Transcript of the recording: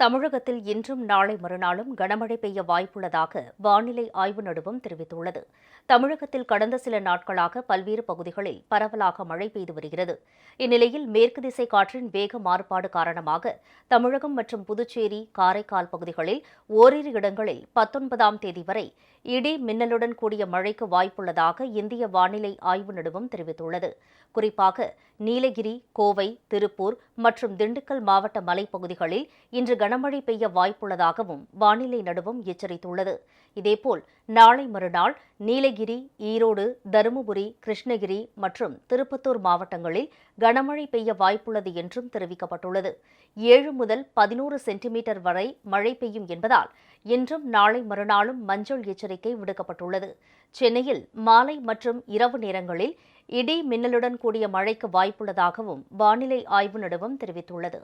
தமிழகத்தில் இன்றும் நாளை மறுநாளும் கனமழை பெய்ய வாய்ப்புள்ளதாக வானிலை ஆய்வு நடுவம் தெரிவித்துள்ளது. தமிழகத்தில் கடந்த சில நாட்களாக பல்வேறு பகுதிகளில் பரவலாக மழை பெய்து வருகிறது. இந்நிலையில் மேற்கு திசை காற்றின் வேக மாறுபாடு காரணமாக தமிழகம் மற்றும் புதுச்சேரி காரைக்கால் பகுதிகளில் ஓரிரு இடங்களில் பத்தொன்பதாம் தேதி வரை இடி மின்னலுடன் கூடிய மழைக்கு வாய்ப்புள்ளதாக இந்திய வானிலை ஆய்வு நடுவம் தெரிவித்துள்ளது. குறிப்பாக நீலகிரி கோவை திருப்பூர் மற்றும் திண்டுக்கல் மாவட்ட மலைப்பகுதிகளில் இன்று கனமழை பெய்ய வாய்ப்புள்ளதாகவும் வானிலை நடுவம் எச்சரித்துள்ளது. இதேபோல் நாளை மறுநாள் நீலகிரி ஈரோடு தருமபுரி கிருஷ்ணகிரி மற்றும் திருப்பத்தூர் மாவட்டங்களில் கனமழை பெய்ய வாய்ப்புள்ளது என்றும் தெரிவிக்கப்பட்டுள்ளது. ஏழு முதல் பதினோரு சென்டிமீட்டர் வரை மழை பெய்யும் என்பதால் இன்றும் நாளை மறுநாளும் மஞ்சள் எச்சரிக்கை விடுக்கப்பட்டுள்ளது. சென்னையில் மாலை மற்றும் இரவு நேரங்களில் இடி மின்னலுடன் கூடிய மழைக்கு வாய்ப்புள்ளதாகவும் வானிலை ஆய்வு நடுவம் தெரிவித்துள்ளது.